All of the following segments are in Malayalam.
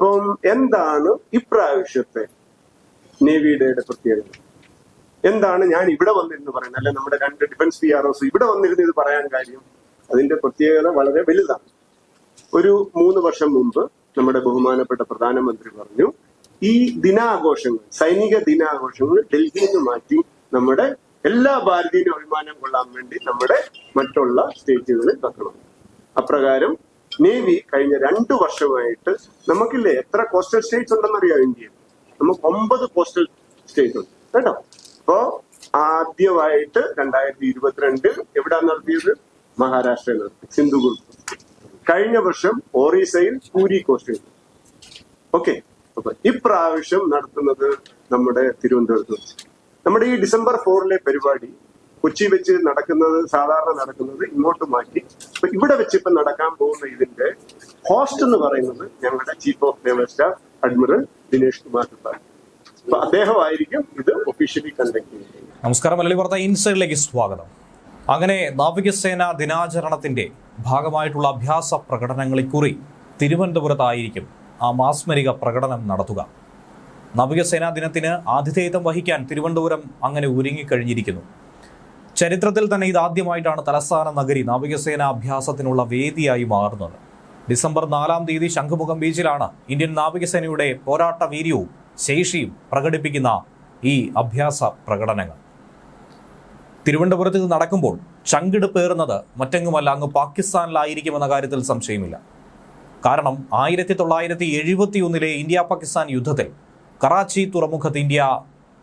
അപ്പം എന്താണ് ഇപ്രാവശ്യത്തെ നേവി ഡേയുടെ പ്രത്യേകത? എന്താണ് ഞാൻ ഇവിടെ വന്നിരുന്ന് പറയുന്നത്? അല്ലെ നമ്മുടെ രണ്ട് ഡിഫൻസ് പി ആർ ഒസ് ഇവിടെ വന്നിരുന്ന് ഇത് പറയാൻ കാര്യം? അതിന്റെ പ്രത്യേകത വളരെ വലുതാണ്. ഒരു മൂന്ന് വർഷം മുമ്പ് നമ്മുടെ ബഹുമാനപ്പെട്ട പ്രധാനമന്ത്രി പറഞ്ഞു ഈ ദിനാഘോഷങ്ങൾ സൈനിക ദിനാഘോഷങ്ങൾ ഡൽഹിയിൽ നിന്ന് മാറ്റി നമ്മുടെ എല്ലാ ഭാരതീയ അഭിമാനം കൊള്ളാൻ വേണ്ടി നമ്മുടെ മറ്റുള്ള സ്റ്റേറ്റുകളിൽ വെക്കണം. അപ്രകാരം നേവി കഴിഞ്ഞ രണ്ടു വർഷമായിട്ട് നമുക്കില്ലേ എത്ര കോസ്റ്റൽ സ്റ്റേറ്റ്സ് ഉണ്ടെന്നറിയാം ഇന്ത്യയിൽ? നമുക്ക് ഒമ്പത് കോസ്റ്റൽ സ്റ്റേറ്റ് ഉണ്ട്. കേട്ടോ? അപ്പോ ആദ്യമായിട്ട് രണ്ടായിരത്തി ഇരുപത്തിരണ്ടിൽ എവിടാ നടത്തിയത്? മഹാരാഷ്ട്രയിൽ നടത്തി. സിന്ധുദുർഗ് കഴിഞ്ഞ വർഷം ഒറീസയിൽ പൂരി കോസ്റ്റൽ ഓക്കെ അപ്പൊ ഇപ്രാവശ്യം നടത്തുന്നത് നമ്മുടെ തിരുവനന്തപുരത്ത് നമ്മുടെ ഈ ഡിസംബർ ഫോറിലെ പരിപാടി കൊച്ചി വെച്ച് നടക്കുന്നത് സാധാരണ നടക്കുന്നത് ഇങ്ങോട്ട് മാറ്റി. അപ്പൊ ഇവിടെ വെച്ച് ഇപ്പൊ നടക്കാൻ പോകുന്ന ഇതിന്റെ ഹോസ്റ്റ് എന്ന് പറയുന്നത് ഞങ്ങളുടെ chief of naval staff admiral Dinesh Kumar Tripathi അപ്പൊ അദ്ദേഹമായിരിക്കും ഇത് ഒഫീഷ്യലി കണ്ടക്ട് ചെയ്യുന്നത്. നമസ്കാരം മലയാളി ഇൻസൈഡിലേക്ക് സ്വാഗതം. അങ്ങനെ നാവികസേന ദിനാചരണത്തിന്റെ ഭാഗമായിട്ടുള്ള അഭ്യാസ പ്രകടനങ്ങൾ ഇക്കുറി തിരുവനന്തപുരത്തായിരിക്കും ആ മാസ്മരിക പ്രകടനം നടത്തുക. നാവികസേനാ ദിനത്തിന് ആതിഥേയത്വം വഹിക്കാൻ തിരുവനന്തപുരം അങ്ങനെ ഒരുങ്ങിക്കഴിഞ്ഞിരിക്കുന്നു. ചരിത്രത്തിൽ തന്നെ ഇതാദ്യമായിട്ടാണ് തലസ്ഥാന നഗരി നാവികസേന അഭ്യാസത്തിനുള്ള വേദിയായി മാറുന്നത്. ഡിസംബർ നാലാം തീയതി ശംഖുമുഖം ബീച്ചിലാണ് ഇന്ത്യൻ നാവികസേനയുടെ പോരാട്ട വീര്യവും ശേഷിയും പ്രകടിപ്പിക്കുന്ന ഈ അഭ്യാസ പ്രകടനങ്ങൾ. തിരുവനന്തപുരത്ത് ഇത് നടക്കുമ്പോൾ ചങ്കിടുപ്പേറുന്നത് മറ്റെങ്ങുമല്ല അങ്ങ് പാകിസ്ഥാനിലായിരിക്കുമെന്ന കാര്യത്തിൽ സംശയമില്ല. കാരണം ആയിരത്തി തൊള്ളായിരത്തി എഴുപത്തി ഒന്നിലെ ഇന്ത്യ പാകിസ്ഥാൻ യുദ്ധത്തിൽ കറാച്ചി തുറമുഖത്ത് ഇന്ത്യ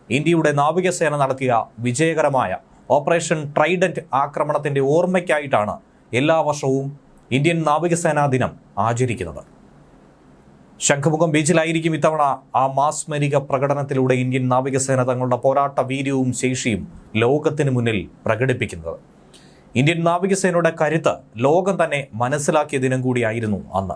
ഇന്ത്യയുടെ നാവികസേന നടത്തിയ വിജയകരമായ ഓപ്പറേഷൻ ട്രൈഡന്റ് ആക്രമണത്തിന്റെ ഓർമ്മയ്ക്കായിട്ടാണ് എല്ലാ വർഷവും ഇന്ത്യൻ നാവികസേനാ ദിനം ആചരിക്കുന്നത്. ശംഖുമുഖം ബീച്ചിലായിരിക്കും ഇത്തവണ ആ മാസ്മരിക പ്രകടനത്തിലൂടെ ഇന്ത്യൻ നാവികസേന തങ്ങളുടെ പോരാട്ട വീര്യവും ശേഷിയും ലോകത്തിന് മുന്നിൽ പ്രകടിപ്പിക്കുന്നത്. ഇന്ത്യൻ നാവികസേനയുടെ കരുത്ത് ലോകം തന്നെ മനസ്സിലാക്കിയ ദിനം കൂടിയായിരുന്നു അന്ന്.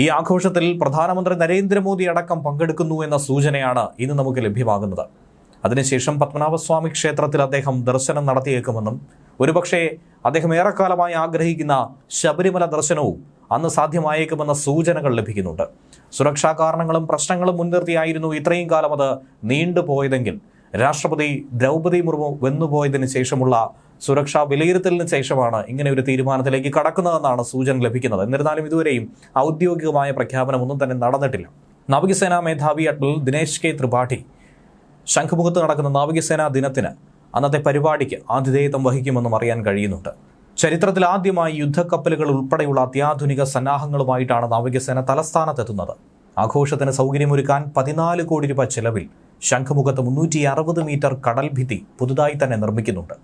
ഈ ആഘോഷത്തിൽ പ്രധാനമന്ത്രി നരേന്ദ്രമോദി അടക്കം പങ്കെടുക്കുന്നു എന്ന സൂചനയാണ് ഇന്ന് നമുക്ക് ലഭ്യമാകുന്നത്. അതിനുശേഷം പത്മനാഭസ്വാമി ക്ഷേത്രത്തിൽ അദ്ദേഹം ദർശനം നടത്തിയേക്കുമെന്നും ഒരുപക്ഷേ അദ്ദേഹം ഏറെക്കാലമായി ആഗ്രഹിക്കുന്ന ശബരിമല ദർശനവും അന്ന് സാധ്യമായേക്കുമെന്ന സൂചനകൾ ലഭിക്കുന്നുണ്ട്. സുരക്ഷാ കാരണങ്ങളും പ്രശ്നങ്ങളും മുൻനിർത്തിയായിരുന്നു ഇത്രയും കാലം അത് നീണ്ടുപോയതെങ്കിൽ രാഷ്ട്രപതി ദ്രൗപദി മുർമു വെന്നുപോയതിനു ശേഷമുള്ള സുരക്ഷാ വിലയിരുത്തലിന് ശേഷമാണ് ഇങ്ങനെ ഒരു തീരുമാനത്തിലേക്ക് കടക്കുന്നതെന്നാണ് സൂചന ലഭിക്കുന്നത്. എന്നിരുന്നാലും ഇതുവരെയും ഔദ്യോഗികമായ പ്രഖ്യാപനമൊന്നും തന്നെ നടന്നിട്ടില്ല. നാവികസേനാ മേധാവി അഡ്മിറൽ ദിനേശ് കെ ത്രിപാഠി ശംഖുമുഖത്ത് നടക്കുന്ന നാവികസേനാ ദിനത്തിന് അന്നത്തെ പരിപാടിക്ക് ആതിഥേയത്വം വഹിക്കുമെന്നും അറിയാൻ കഴിയുന്നുണ്ട്. ചരിത്രത്തിൽ ആദ്യമായി യുദ്ധക്കപ്പലുകൾ ഉൾപ്പെടെയുള്ള അത്യാധുനിക സന്നാഹങ്ങളുമായിട്ടാണ് നാവികസേന തലസ്ഥാനത്തെത്തുന്നത്. ആഘോഷത്തിന് സൗകര്യമൊരുക്കാൻ പതിനാല് കോടി രൂപ ചെലവിൽ ശംഖുമുഖത്ത് മുന്നൂറ്റി അറുപത് മീറ്റർ കടൽഭിത്തി പുതുതായി തന്നെ നിർമ്മിക്കുന്നുണ്ട്.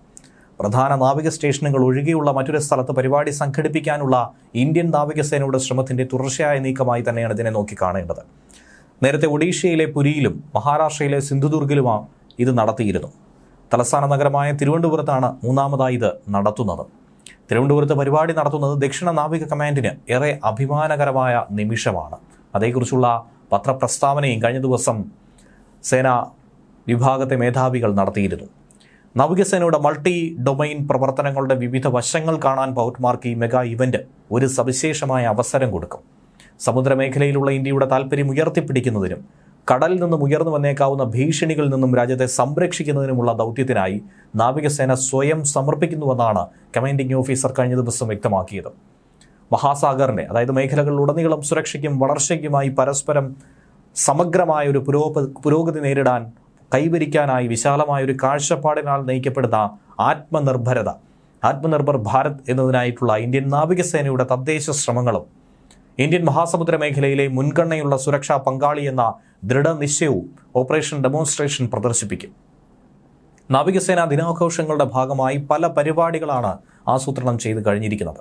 പ്രധാന നാവിക സ്റ്റേഷനുകൾ ഒഴികെയുള്ള മറ്റൊരു സ്ഥലത്ത് പരിപാടി സംഘടിപ്പിക്കാനുള്ള ഇന്ത്യൻ നാവികസേനയുടെ ശ്രമത്തിന്റെ തുടർച്ചയായ നീക്കമായി തന്നെയാണ് ഇതിനെ നോക്കിക്കാണേണ്ടത് നേരത്തെ ഒഡീഷയിലെ പുരിയിലും മഹാരാഷ്ട്രയിലെ സിന്ധുദുർഗിലുമാണ് ഇത് നടത്തിയിരുന്നു. തലസ്ഥാന നഗരമായ തിരുവനന്തപുരത്താണ് മൂന്നാമതായി ഇത് നടത്തുന്നത്. തിരുവനന്തപുരത്ത് പരിപാടി നടത്തുന്നത് ദക്ഷിണ നാവിക കമാൻഡിന് ഏറെ അഭിമാനകരമായ നിമിഷമാണ്. അതേക്കുറിച്ചുള്ള പത്രപ്രസ്താവനയും കഴിഞ്ഞ ദിവസം സേനാ വിഭാഗത്തെ മേധാവികൾ നടത്തിയിരുന്നു. നാവികസേനയുടെ മൾട്ടി ഡൊമൈൻ പ്രവർത്തനങ്ങളുടെ വിവിധ വശങ്ങൾ കാണാൻ പൗരന്മാർക്ക് ഈ മെഗാ ഇവന്റ് ഒരു സവിശേഷമായ അവസരം കൊടുക്കും. സമുദ്രമേഖലയിലുള്ള ഇന്ത്യയുടെ താൽപ്പര്യം ഉയർത്തിപ്പിടിക്കുന്നതിനും കടലിൽ നിന്നും ഉയർന്നു വന്നേക്കാവുന്ന ഭീഷണികളിൽ നിന്നും രാജ്യത്തെ സംരക്ഷിക്കുന്നതിനുമുള്ള ദൗത്യത്തിനായി നാവികസേന സ്വയം സമർപ്പിക്കുന്നുവെന്നാണ് കമാൻഡിംഗ് ഓഫീസർ കഴിഞ്ഞ ദിവസം വ്യക്തമാക്കിയത്. മഹാസാഗറിനെ അതായത് മേഖലകളിലുടനീളം സുരക്ഷയ്ക്കും വളർച്ചയ്ക്കുമായി പരസ്പരം സമഗ്രമായ ഒരു പുരോഗ പുരോഗതി നേരിടാൻ കൈവരിക്കാനായി വിശാലമായ ഒരു കാഴ്ചപ്പാടിനാൽ നയിക്കപ്പെടുന്ന ആത്മനിർഭരത ആത്മനിർഭർ ഭാരത് എന്നതിനായിട്ടുള്ള ഇന്ത്യൻ നാവികസേനയുടെ തദ്ദേശ ശ്രമങ്ങളും ഇന്ത്യൻ മഹാസമുദ്ര മേഖലയിലെ മുൻഗണനയുള്ള സുരക്ഷാ പങ്കാളിയെന്ന ദൃഢനിശ്ചയവും ഓപ്പറേഷൻ ഡെമോൺസ്ട്രേഷൻ പ്രദർശിപ്പിക്കും. നാവികസേനാ ദിനാഘോഷങ്ങളുടെ ഭാഗമായി പല പരിപാടികളാണ് ആസൂത്രണം ചെയ്ത് കഴിഞ്ഞിരിക്കുന്നത്.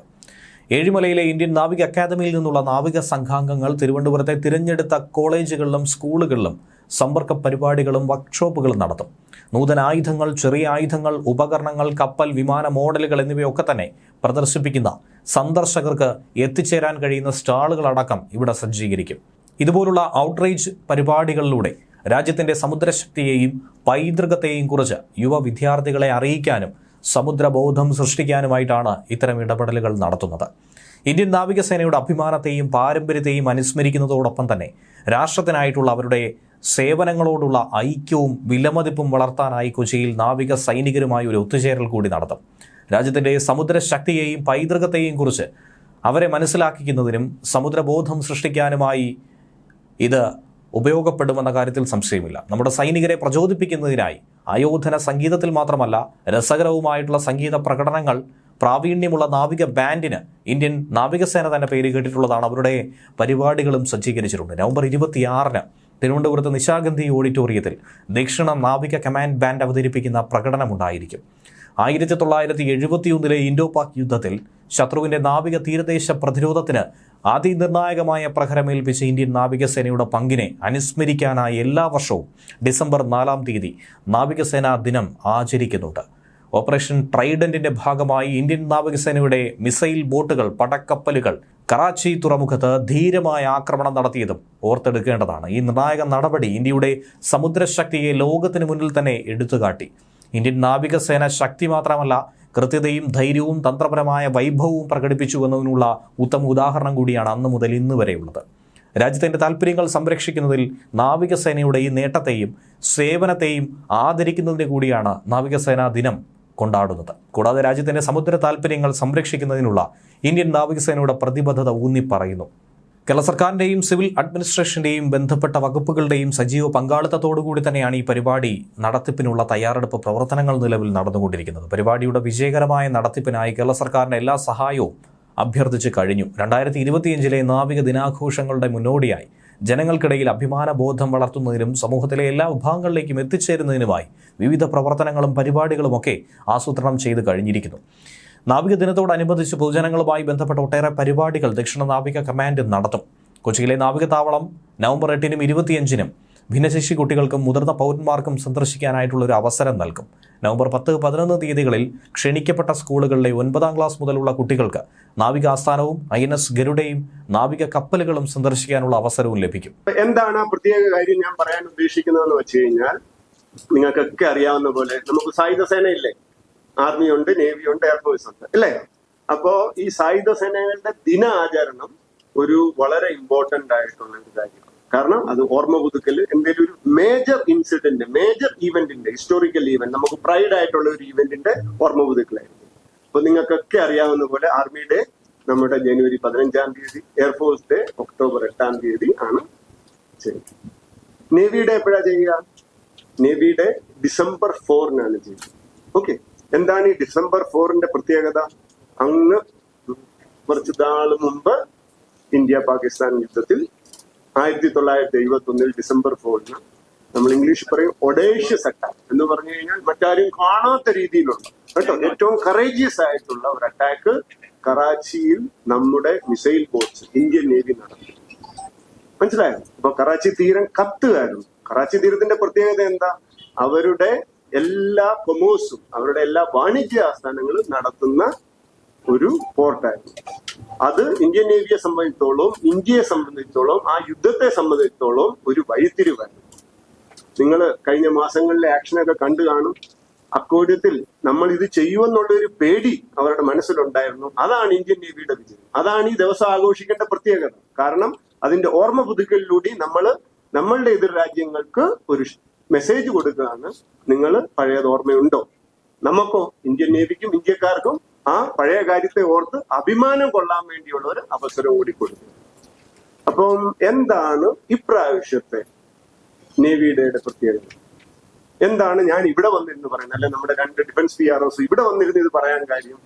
ഏഴിമലയിലെ ഇന്ത്യൻ നാവിക അക്കാദമിയിൽ നിന്നുള്ള നാവിക സംഘാംഗങ്ങൾ തിരുവനന്തപുരത്തെ തിരഞ്ഞെടുത്ത കോളേജുകളിലും സ്കൂളുകളിലും സമ്പർക്ക പരിപാടികളും വർക്ക്ഷോപ്പുകളും നടത്തും. നൂതന ആയുധങ്ങൾ ചെറിയ ആയുധങ്ങൾ ഉപകരണങ്ങൾ കപ്പൽ വിമാന മോഡലുകൾ എന്നിവയൊക്കെ തന്നെ പ്രദർശിപ്പിക്കുന്ന സന്ദർശകർക്ക് എത്തിച്ചേരാൻ കഴിയുന്ന സ്റ്റാളുകളടക്കം ഇവിടെ സജ്ജീകരിക്കും. ഇതുപോലുള്ള ഔട്ട്റീച്ച് പരിപാടികളിലൂടെ രാജ്യത്തിന്റെ സമുദ്രശക്തിയെയും പൈതൃകത്തെയും കുറിച്ച് യുവ വിദ്യാർത്ഥികളെ അറിയിക്കാനും സമുദ്രബോധം സൃഷ്ടിക്കാനുമായിട്ടാണ് ഇത്തരം ഇടപെടലുകൾ നടത്തുന്നത്. ഇന്ത്യൻ നാവികസേനയുടെ അഭിമാനത്തെയും പാരമ്പര്യത്തെയും അനുസ്മരിക്കുന്നതോടൊപ്പം തന്നെ രാഷ്ട്രത്തിനായിട്ടുള്ള അവരുടെ സേവനങ്ങളോടുള്ള ഐക്യവും വിലമതിപ്പും വളർത്താനായി കൊച്ചിയിൽ നാവിക സൈനികരുമായി ഒരു ഒത്തുചേരൽ കൂടി നടത്തും. രാജ്യത്തിന്റെ സമുദ്ര ശക്തിയെയും പൈതൃകത്തെയും കുറിച്ച് അവരെ മനസ്സിലാക്കിക്കുന്നതിനും സമുദ്രബോധം സൃഷ്ടിക്കാനുമായി ഇത് ഉപയോഗപ്പെടുമെന്ന കാര്യത്തിൽ സംശയമില്ല. നമ്മുടെ സൈനികരെ പ്രചോദിപ്പിക്കുന്നതിനായി അയോധന സംഗീതത്തിൽ മാത്രമല്ല രസകരവുമായിട്ടുള്ള സംഗീത പ്രകടനങ്ങൾ പ്രാവീണ്യമുള്ള നാവിക ബാൻഡിന് ഇന്ത്യൻ നാവികസേന തന്നെ പേര് കേട്ടിട്ടുള്ളതാണ്. അവരുടെ പരിപാടികളും സജ്ജീകരിച്ചിട്ടുണ്ട്. നവംബർ ഇരുപത്തിയാറിന് തിരുവനന്തപുരത്ത് നിശാഗന്ധി ഓഡിറ്റോറിയത്തിൽ ദക്ഷിണ നാവിക കമാൻഡ് ബാൻഡ് അവതരിപ്പിക്കുന്ന പ്രകടനമുണ്ടായിരിക്കും ആയിരത്തി തൊള്ളായിരത്തി എഴുപത്തിയൊന്നിലെ ഇൻഡോ പാക് യുദ്ധത്തിൽ ശത്രുവിന്റെ നാവിക തീരദേശ പ്രതിരോധത്തിന് അതിനിർണായകമായ പ്രഹരമേൽപ്പിച്ച ഇന്ത്യൻ നാവികസേനയുടെ പങ്കിനെ അനുസ്മരിക്കാനായി എല്ലാ വർഷവും ഡിസംബർ നാലാം തീയതി നാവികസേനാ ദിനം ആചരിക്കുന്നുണ്ട്. ഓപ്പറേഷൻ ട്രൈഡന്റിന്റെ ഭാഗമായി ഇന്ത്യൻ നാവികസേനയുടെ മിസൈൽ ബോട്ടുകൾ പടക്കപ്പലുകൾ കറാച്ചി തുറമുഖത്ത് ധീരമായ ആക്രമണം നടത്തിയതും ഓർത്തെടുക്കേണ്ടതാണ്. ഈ നിർണായക നടപടി ഇന്ത്യയുടെ സമുദ്രശക്തിയെ ലോകത്തിന് മുന്നിൽ തന്നെ എടുത്തുകാട്ടി. ഇന്ത്യൻ നാവികസേന ശക്തി മാത്രമല്ല കൃത്യതയും ധൈര്യവും തന്ത്രപരമായ വൈഭവവും പ്രകടിപ്പിച്ചു എന്നതിനുള്ള ഉത്തമ ഉദാഹരണം കൂടിയാണ് അന്ന് മുതൽ ഇന്ന് വരെയുള്ളത്. രാജ്യത്തിന്റെ താല്പര്യങ്ങൾ സംരക്ഷിക്കുന്നതിൽ നാവികസേനയുടെ ഈ നേട്ടത്തെയും സേവനത്തെയും ആദരിക്കുന്നതിന് കൂടിയാണ് നാവികസേനാ ദിനം കൊണ്ടാടുന്നത്. കൂടാതെ രാജ്യത്തിന്റെ സമുദ്ര താല്പര്യങ്ങൾ സംരക്ഷിക്കുന്നതിനുള്ള ഇന്ത്യൻ നാവികസേനയുടെ പ്രതിബദ്ധത ഊന്നി പറയുന്നു കേരള സർക്കാരിന്റെയും സിവിൽ അഡ്മിനിസ്ട്രേഷന്റെയും ബന്ധപ്പെട്ട വകുപ്പുകളുടെയും സജീവ പങ്കാളിത്തത്തോടുകൂടി തന്നെയാണ് ഈ പരിപാടി നടത്തിപ്പിനുള്ള തയ്യാറെടുപ്പ് പ്രവർത്തനങ്ങൾ നിലവിൽ നടന്നുകൊണ്ടിരിക്കുന്നത്. പരിപാടിയുടെ വിജയകരമായ നടത്തിപ്പിനായി കേരള സർക്കാരിന്റെ എല്ലാ സഹായവും അഭ്യർത്ഥിച്ച് കഴിഞ്ഞു. രണ്ടായിരത്തി ഇരുപത്തിയഞ്ചിലെ നാവിക ദിനാഘോഷങ്ങളുടെ മുന്നോടിയായി ജനങ്ങൾക്കിടയിൽ അഭിമാന ബോധം വളർത്തുന്നതിനും സമൂഹത്തിലെ എല്ലാ വിഭാഗങ്ങളിലേക്കും എത്തിച്ചേരുന്നതിനുമായി വിവിധ പ്രവർത്തനങ്ങളും പരിപാടികളുമൊക്കെ ആസൂത്രണം ചെയ്ത് കഴിഞ്ഞിരിക്കുന്നു. നാവിക ദിനത്തോടനുബന്ധിച്ച് പൊതുജനങ്ങളുമായി ബന്ധപ്പെട്ട ഒട്ടേറെ പരിപാടികൾ ദക്ഷിണ നാവിക കമാൻഡ് നടത്തും. കൊച്ചിയിലെ നാവിക താവളം നവംബർ എട്ടിനും ഇരുപത്തിയഞ്ചിനും ഭിന്നശേഷി കുട്ടികൾക്കും മുതിർന്ന പൗരന്മാർക്കും സന്ദർശിക്കാനായിട്ടുള്ള ഒരു അവസരം നൽകും. നവംബർ പത്ത് പതിനൊന്ന് തീയതികളിൽ ക്ഷണിക്കപ്പെട്ട സ്കൂളുകളിലെ ഒൻപതാം ക്ലാസ് മുതലുള്ള കുട്ടികൾക്ക് നാവിക ആസ്ഥാനവും ഐ എൻ എസ് ഗരുഡയും നാവിക കപ്പലുകളും സന്ദർശിക്കാനുള്ള അവസരവും ലഭിക്കും. എന്താണ് ആ പ്രത്യേക കാര്യം ഞാൻ പറയാൻ ഉദ്ദേശിക്കുന്നതെന്ന് വെച്ച് കഴിഞ്ഞാൽ നിങ്ങൾക്കൊക്കെ അറിയാവുന്ന പോലെ നമുക്ക് സായുധ സേന ഇല്ലേ നേവിയുണ്ട് നേവി എയർഫോഴ്സ് ഉണ്ട് അല്ലേ? അപ്പോ ഈ സായുധ സേനകളുടെ ദിന ആചരണം ഒരു വളരെ ഇമ്പോർട്ടന്റ് ആയിട്ടുള്ള ഒരു കാര്യമാണ്. കാരണം അത് ഓർമ്മ പുതുക്കൽ എന്തെങ്കിലും ഒരു മേജർ ഇൻസിഡന്റ് മേജർ ഈവന്റിന്റെ ഹിസ്റ്റോറിക്കൽ ഈവന്റ് നമുക്ക് പ്രൈഡ് ആയിട്ടുള്ള ഒരു ഈവന്റിന്റെ ഓർമ്മ പുതുക്കലായിരുന്നു അപ്പൊ നിങ്ങൾക്കൊക്കെ അറിയാവുന്ന പോലെ ആർമി ഡേ നമ്മുടെ ജനുവരി പതിനഞ്ചാം തീയതി എയർഫോഴ്സ് ഡേ ഒക്ടോബർ എട്ടാം തീയതി ആണ് ചെയ്യുന്നത് ഡേ എപ്പോഴാ ചെയ്യുക നേവി ഡേ ഡിസംബർ ഫോറിനാണ് ചെയ്യുന്നത് ഓക്കെ എന്താണ് ഈ ഡിസംബർ ഫോറിന്റെ പ്രത്യേകത? അങ്ങ് കുറച്ച് നാൾ മുമ്പ് ഇന്ത്യ പാകിസ്ഥാൻ യുദ്ധത്തിൽ ആയിരത്തി തൊള്ളായിരത്തി എഴുപത്തി ഒന്നിൽ ഡിസംബർ ഫോറിന് നമ്മൾ ഇംഗ്ലീഷ് പറയും ഒഡേഷ്യ അറ്റാക്ക് എന്ന് പറഞ്ഞു കഴിഞ്ഞാൽ മറ്റാരും കാണാത്ത രീതിയിലുള്ള കേട്ടോ? ഏറ്റവും കറേജിയസ് ആയിട്ടുള്ള ഒരു അറ്റാക്ക് കറാച്ചിയിൽ നമ്മുടെ മിസൈൽ ബോട്ട്സ് ഇന്ത്യൻ നേവി നടത്തി. മനസ്സിലായോ? അപ്പൊ കറാച്ചി തീരം കത്തുകയായിരുന്നു. കറാച്ചി തീരത്തിന്റെ പ്രത്യേകത എന്താ? അവരുടെ എല്ലാ കൊമേഴ്സും അവരുടെ എല്ലാ വാണിജ്യ ആസ്ഥാനങ്ങളും നടത്തുന്ന ഒരു പോർട്ടായിരുന്നു അത് ഇന്ത്യൻ നേവിയെ സംബന്ധിച്ചോളം ഇന്ത്യയെ സംബന്ധിച്ചോളം ആ യുദ്ധത്തെ സംബന്ധിച്ചോളം ഒരു വഴിത്തിരിവായിരുന്നു. നിങ്ങൾ കഴിഞ്ഞ മാസങ്ങളിലെ ആക്ഷനൊക്കെ കണ്ടു കാണും. അക്കോര്യത്തിൽ നമ്മൾ ഇത് ചെയ്യുമെന്നുള്ള ഒരു പേടി അവരുടെ മനസ്സിലുണ്ടായിരുന്നു. അതാണ് ഇന്ത്യൻ നേവിയുടെ വിജയം. അതാണ് ഈ ദിവസം ആഘോഷിക്കേണ്ട പ്രത്യേകത. കാരണം അതിന്റെ ഓർമ്മ പുതുക്കലിലൂടെ നമ്മൾ നമ്മളുടെ എതിർ രാജ്യങ്ങൾക്ക് ഒരു മെസ്സേജ് കൊടുക്കുകയാണ്. നിങ്ങൾ പഴയത് ഓർമ്മയുണ്ടോ? നമുക്കോ ഇന്ത്യൻ നേവിക്കും ഇന്ത്യക്കാർക്കും ആ പഴയ കാര്യത്തെ ഓർത്ത് അഭിമാനം കൊള്ളാൻ വേണ്ടിയുള്ള ഒരു അവസരം കൂടി അപ്പം എന്താണ് ഇപ്രാവശ്യത്തെ നേവിയുടെ പ്രത്യേകത? എന്താണ് ഞാൻ ഇവിടെ വന്നിരുന്ന് പറയുന്നത്? അല്ലെ നമ്മുടെ രണ്ട് ഡിഫൻസ് പി ആർ ഒസ് ഇവിടെ വന്നിരുന്ന് ഇത് പറയാൻ കാര്യം?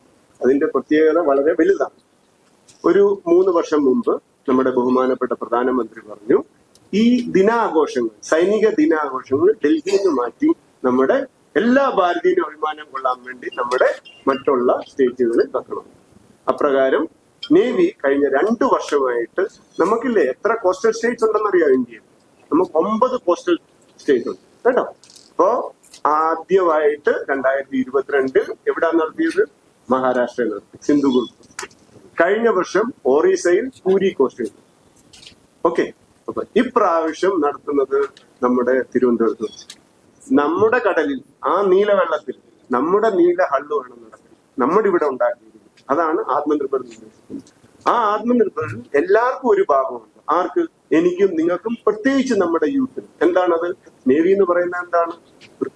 അതിന്റെ പ്രത്യേകത വളരെ വലുതാണ്. ഒരു മൂന്ന് വർഷം മുമ്പ് നമ്മുടെ ബഹുമാനപ്പെട്ട പ്രധാനമന്ത്രി പറഞ്ഞു ഈ ദിനാഘോഷങ്ങൾ സൈനിക ദിനാഘോഷങ്ങൾ ഡൽഹിയിൽ നിന്ന് മാറ്റി നമ്മുടെ എല്ലാ ഭാരതീയ അഭിമാനം കൊള്ളാൻ വേണ്ടി നമ്മുടെ മറ്റുള്ള സ്റ്റേറ്റുകളിൽ വെക്കണം. അപ്രകാരം നേവി കഴിഞ്ഞ രണ്ടു വർഷമായിട്ട് നമുക്കില്ലേ എത്ര കോസ്റ്റൽ സ്റ്റേറ്റ്സ് ഉണ്ടെന്നറിയാം ഇന്ത്യയിൽ? നമുക്ക് ഒമ്പത് കോസ്റ്റൽ സ്റ്റേറ്റ് ഉണ്ട്. കേട്ടോ? അപ്പോ ആദ്യമായിട്ട് രണ്ടായിരത്തി ഇരുപത്തിരണ്ടിൽ എവിടെ നടത്തിയത്? മഹാരാഷ്ട്രയിൽ നടത്തി. സിന്ധുദുർഗ് കഴിഞ്ഞ വർഷം ഒറീസയിൽ പൂരി കോസ്റ്റൽ ഓക്കെ. അപ്പൊ ഇപ്രാവശ്യം നടത്തുന്നത് നമ്മുടെ തിരുവനന്തപുരത്ത് നമ്മുടെ കടലിൽ ആ നീലവെള്ളത്തിൽ നമ്മുടെ നീല ഹള്ളു വേണം നടക്കുന്നത്. നമ്മുടെ ഇവിടെ ഉണ്ടാക്കിയിരിക്കുന്നത്. അതാണ് ആത്മനിർഭർ ആ ആത്മനിർഭറിൽ എല്ലാവർക്കും ഒരു ഭാഗമുണ്ട്. ആർക്ക്? എനിക്കും നിങ്ങൾക്കും പ്രത്യേകിച്ച് നമ്മുടെ യൂത്തിന് എന്താണത്? നേവി എന്ന് പറയുന്നത് എന്താണ്?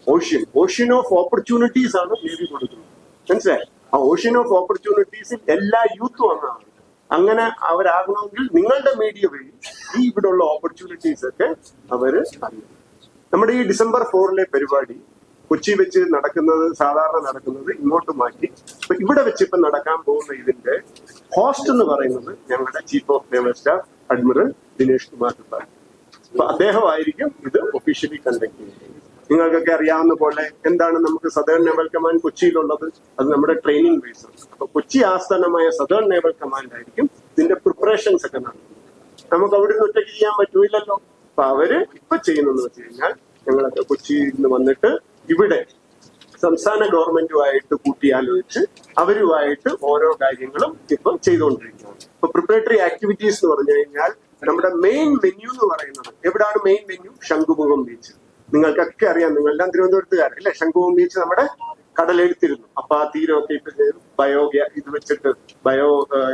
ഓഷ്യൻ. ഓഷ്യൻ ഓഫ് ഓപ്പർച്യൂണിറ്റീസ് ആണ് നേവി കൊടുക്കുന്നത്. മനസ്സിലായി? ആ ഓഷ്യൻ ഓഫ് ഓപ്പർച്യൂണിറ്റീസിൽ എല്ലാ യൂത്തും ഒന്നാണ് അങ്ങനെ അവരാകണമെങ്കിൽ നിങ്ങളുടെ മീഡിയ വഴി ഈ ഇവിടെയുള്ള ഓപ്പർച്യൂണിറ്റീസ് ഒക്കെ അവർ അറിയും. നമ്മുടെ ഈ ഡിസംബർ ഫോറിലെ പരിപാടി കൊച്ചി വെച്ച് നടക്കുന്നത് സാധാരണ നടക്കുന്നത് ഇങ്ങോട്ട് മാറ്റി. ഇപ്പൊ ഇവിടെ വെച്ച് ഇപ്പൊ നടക്കാൻ പോകുന്ന ഇതിന്റെ ഹോസ്റ്റ് എന്ന് പറയുന്നത് ഞങ്ങളുടെ chief of naval staff admiral Dinesh Kumar അപ്പൊ അദ്ദേഹമായിരിക്കും ഇത് ഒഫീഷ്യലി കണ്ടക്ട് ചെയ്യുന്നത്. നിങ്ങൾക്കൊക്കെ അറിയാവുന്ന പോലെ എന്താണ് നമുക്ക് സദേൺ നേവൽ കമാൻഡ് കൊച്ചിയിലുള്ളത്? അത് നമ്മുടെ ട്രെയിനിങ് ബേസ് അപ്പൊ കൊച്ചി ആസ്ഥാനമായ സദേൺ നേവൽ കമാൻഡ് ആയിരിക്കും ഇതിന്റെ പ്രിപ്പറേഷൻസ് ഒക്കെ നടത്തുന്നത്. നമുക്ക് അവിടെ നിന്ന് ഒറ്റയ്ക്ക് ചെയ്യാൻ പറ്റൂലല്ലോ അപ്പൊ അവർ ഇപ്പൊ ചെയ്യുന്നതെന്ന് വെച്ച് കഴിഞ്ഞാൽ ഞങ്ങളൊക്കെ കൊച്ചിയിൽ നിന്ന് വന്നിട്ട് ഇവിടെ സംസ്ഥാന ഗവൺമെന്റുമായിട്ട് കൂട്ടിയാലോചിച്ച് അവരുമായിട്ട് ഓരോ കാര്യങ്ങളും ഇപ്പൊ ചെയ്തുകൊണ്ടിരിക്കുകയാണ്. ഇപ്പൊ പ്രിപ്പറേറ്ററി ആക്ടിവിറ്റീസ് എന്ന് പറഞ്ഞു കഴിഞ്ഞാൽ നമ്മുടെ മെയിൻ മെന്യൂ എന്ന് പറയുന്നത് എവിടെയാണ് മെയിൻ മെന്യൂ ശംഖുമുഖം ബീച്ച് നിങ്ങൾക്കൊക്കെ അറിയാം നിങ്ങളുടെ തിരുവനന്തപുരത്തുകാർ അല്ലെ ശംഖുവും ബീച്ച് നമ്മുടെ കടലെടുത്തിരുന്നു. അപ്പൊ ആ തീരമൊക്കെ ഇപ്പൊ ബയോഗ്യാ ഇത് വെച്ചിട്ട് ബയോ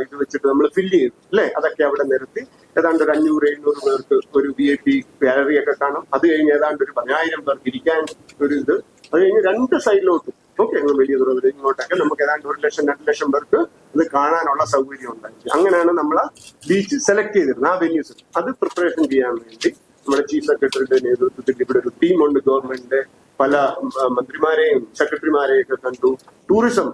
ഇത് വെച്ചിട്ട് നമ്മൾ ഫില്ല് ചെയ്തു അല്ലെ? അതൊക്കെ അവിടെ നിരത്തി. ഏതാണ്ട് ഒരു അഞ്ഞൂറ് എഴുന്നൂറ് പേർക്ക് ഒരു വി ഐ പി ഗാലറി ഒക്കെ കാണും. അത് കഴിഞ്ഞ് ഏതാണ്ട് ഒരു പതിനായിരം പേർക്ക് ഇരിക്കാൻ ഒരു ഇത്. അത് കഴിഞ്ഞ് രണ്ട് സൈഡിലോട്ടും. ഓക്കെ അങ്ങ് വലിയ ദൂരം ഇങ്ങോട്ടൊക്കെ നമുക്ക് ഏതാണ്ട് ഒരു ലക്ഷം രണ്ട് ലക്ഷം പേർക്ക് ഇത് കാണാനുള്ള സൗകര്യം ഉണ്ടായിരുന്നു അങ്ങനെയാണ് നമ്മൾ ബീച്ച് സെലക്ട് ചെയ്തിരുന്നത് ആ വെന്യൂസ് അത് പ്രിപ്പറേഷൻ ചെയ്യാൻ വേണ്ടി നമ്മുടെ ചീഫ് സെക്രട്ടറിയുടെ നേതൃത്വത്തിൽ ഇവിടെ ഒരു ടീമുണ്ട് ഗവൺമെന്റിന്റെ പല മന്ത്രിമാരെയും സെക്രട്ടറിമാരെയും ഒക്കെ കണ്ടു. ടൂറിസം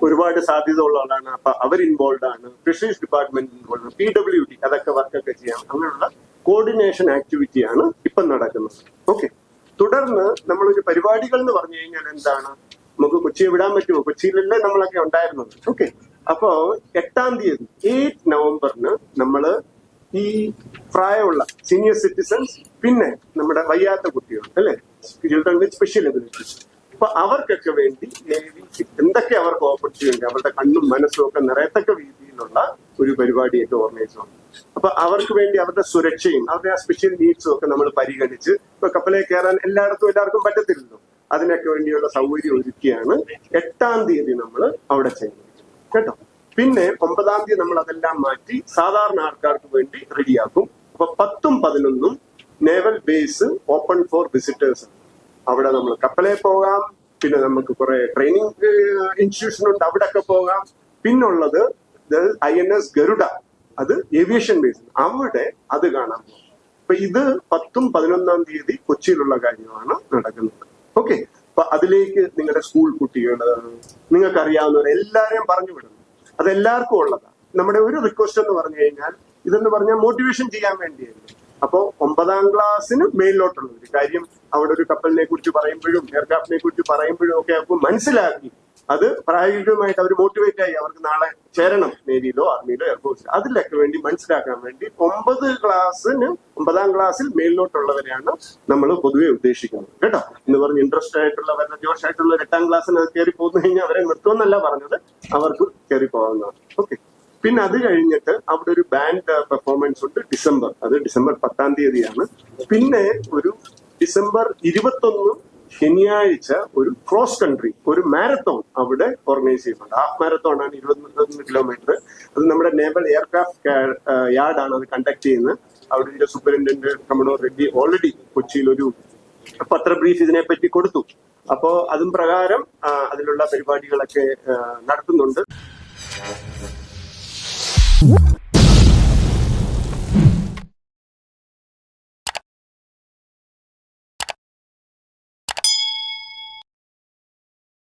ഒരുപാട് സാധ്യത ഉള്ളതാണ് അപ്പൊ അവർ ഇൻവോൾവ് ആണ്. Fisheries department involve P W D അതൊക്കെ വർക്കൊക്കെ ചെയ്യാം. അങ്ങനെയുള്ള കോർഡിനേഷൻ ആക്ടിവിറ്റിയാണ് ഇപ്പം നടക്കുന്നത്. ഓക്കെ തുടർന്ന് നമ്മളൊരു പരിപാടികൾ എന്ന് പറഞ്ഞു കഴിഞ്ഞാൽ എന്താണ്? നമുക്ക് കൊച്ചിയെ വിടാൻ പറ്റുമോ? കൊച്ചിയിലല്ലേ നമ്മളൊക്കെ ഉണ്ടായിരുന്നത്. ഓക്കെ അപ്പോ എട്ടാം തീയതി എയ്റ്റ് നവംബറിന് നമ്മൾ ഈ പ്രായമുള്ള സീനിയർ സിറ്റിസൺസ് പിന്നെ നമ്മുടെ വയ്യാത്ത കുട്ടികൾ അല്ലെ? ചിൽഡ്രൻ വിത്ത് സ്പെഷ്യൽ എബിലിറ്റീസ് അപ്പൊ അവർക്കൊക്കെ വേണ്ടി എന്തൊക്കെ അവർക്ക് ഓപ്പർച്യൂണിറ്റി അവരുടെ കണ്ണും മനസ്സും ഒക്കെ നിറയത്തക്ക രീതിയിലുള്ള ഒരു പരിപാടിയൊക്കെ ഓർഗനൈസ് ചെയ്യണം അപ്പൊ അവർക്ക് വേണ്ടി അവരുടെ സുരക്ഷയും അവരുടെ ആ സ്പെഷ്യൽ നീഡ്സും ഒക്കെ നമ്മൾ പരിഗണിച്ച് ഇപ്പൊ കപ്പലിൽ കയറാൻ എല്ലായിടത്തും എല്ലാവർക്കും പറ്റത്തില്ലല്ലോ. അതിനൊക്കെ വേണ്ടിയുള്ള സൗകര്യം ഒരുക്കിയാണ് എട്ടാം തീയതി നമ്മൾ അവിടെ ചെയ്യുന്നത്. കേട്ടോ? പിന്നെ ഒമ്പതാം തീയതി നമ്മൾ അതെല്ലാം മാറ്റി സാധാരണ ആൾക്കാർക്ക് വേണ്ടി റെഡിയാക്കും. അപ്പൊ പത്തും പതിനൊന്നും naval base open for visitors. അവിടെ നമ്മൾ കപ്പലേ പോകാം പിന്നെ നമുക്ക് കുറെ ട്രെയിനിങ് ഇൻസ്റ്റിറ്റ്യൂഷൻ ഉണ്ട് അവിടെയൊക്കെ പോകാം. പിന്നുള്ളത് ഐ എൻ എസ് ഗരുഡ. അത് ഏവിയേഷൻ ബേസ് അവിടെ അത് കാണാൻ അപ്പൊ ഇത് പത്തും പതിനൊന്നാം തീയതി കൊച്ചിയിലുള്ള കാര്യമാണ് നടക്കുന്നത്. ഓക്കെ അപ്പൊ അതിലേക്ക് നിങ്ങളുടെ സ്കൂൾ കുട്ടികൾ നിങ്ങൾക്ക് അറിയാവുന്നവർ എല്ലാവരെയും പറഞ്ഞു വിടുന്നു അത് എല്ലാവർക്കും ഉള്ളതാണ്. നമ്മുടെ ഒരു റിക്വസ്റ്റ് എന്ന് പറഞ്ഞു കഴിഞ്ഞാൽ ഇതെന്ന് പറഞ്ഞാൽ മോട്ടിവേഷൻ ചെയ്യാൻ വേണ്ടിയായിരുന്നു. അപ്പോൾ ഒമ്പതാം ക്ലാസ്സിന് മേലിലോട്ടുള്ളത് കാര്യം അവിടെ ഒരു കപ്പലിനെ കുറിച്ച് പറയുമ്പോഴും എയർക്രാഫ്റ്റിനെ കുറിച്ച് പറയുമ്പോഴും ഒക്കെ അവർക്ക് മനസ്സിലാക്കി അത് പ്രായോഗികമായിട്ട് അവർ മോട്ടിവേറ്റ് ആയി അവർക്ക് നാളെ ചേരണം നേവിയിലോ ആർമിയിലോ എയർഫോഴ്സിലോ അതിലൊക്കെ വേണ്ടി മനസ്സിലാക്കാൻ വേണ്ടി ഒമ്പത് ക്ലാസ്സിന് ഒമ്പതാം ക്ലാസ്സിൽ മേലിലോട്ടുള്ളവരെയാണ് നമ്മൾ പൊതുവെ ഉദ്ദേശിക്കുന്നത്. കേട്ടോ? എന്ന് പറഞ്ഞ് ഇൻട്രസ്റ്റ് ആയിട്ടുള്ളവരുടെ ജോഷ് ആയിട്ടുള്ള എട്ടാം ക്ലാസ്സിന് കയറി പോകുന്നു കഴിഞ്ഞാൽ അവരെ നിർത്തുമെന്നല്ല പറഞ്ഞത്. അവർക്ക് കയറി പോകാവുന്നതാണ്. ഓക്കെ പിന്നെ അത് കഴിഞ്ഞിട്ട് അവിടെ ഒരു ബാൻഡ് പെർഫോമൻസ് ഉണ്ട് ഡിസംബർ. അത് ഡിസംബർ പത്താം തീയതിയാണ്. പിന്നെ ഒരു ഡിസംബർ ഇരുപത്തൊന്ന് ശനിയാഴ്ച ഒരു ക്രോസ് കൺട്രി ഒരു മാരത്തോൺ അവിടെ ഓർഗനൈസ് ചെയ്യുന്നുണ്ട് ഹാഫ് മാരത്തോൺ ആണ് ഇരുപത്തൊന്ന് കിലോമീറ്റർ അത് നമ്മുടെ നേവൽ എയർക്രാഫ്റ്റ് യാർഡാണ് അത് കണ്ടക്ട് ചെയ്യുന്നത്. അവിടെ സൂപ്രണ്ടന്റ് കമണോർ റെഡ്ഡി ഓൾറെഡി കൊച്ചിയിൽ ഒരു പത്ര ബ്രീഫ് ഇതിനെപ്പറ്റി കൊടുത്തു. അപ്പോ അതും പ്രകാരം അതിലുള്ള പരിപാടികളൊക്കെ നടത്തുന്നുണ്ട്.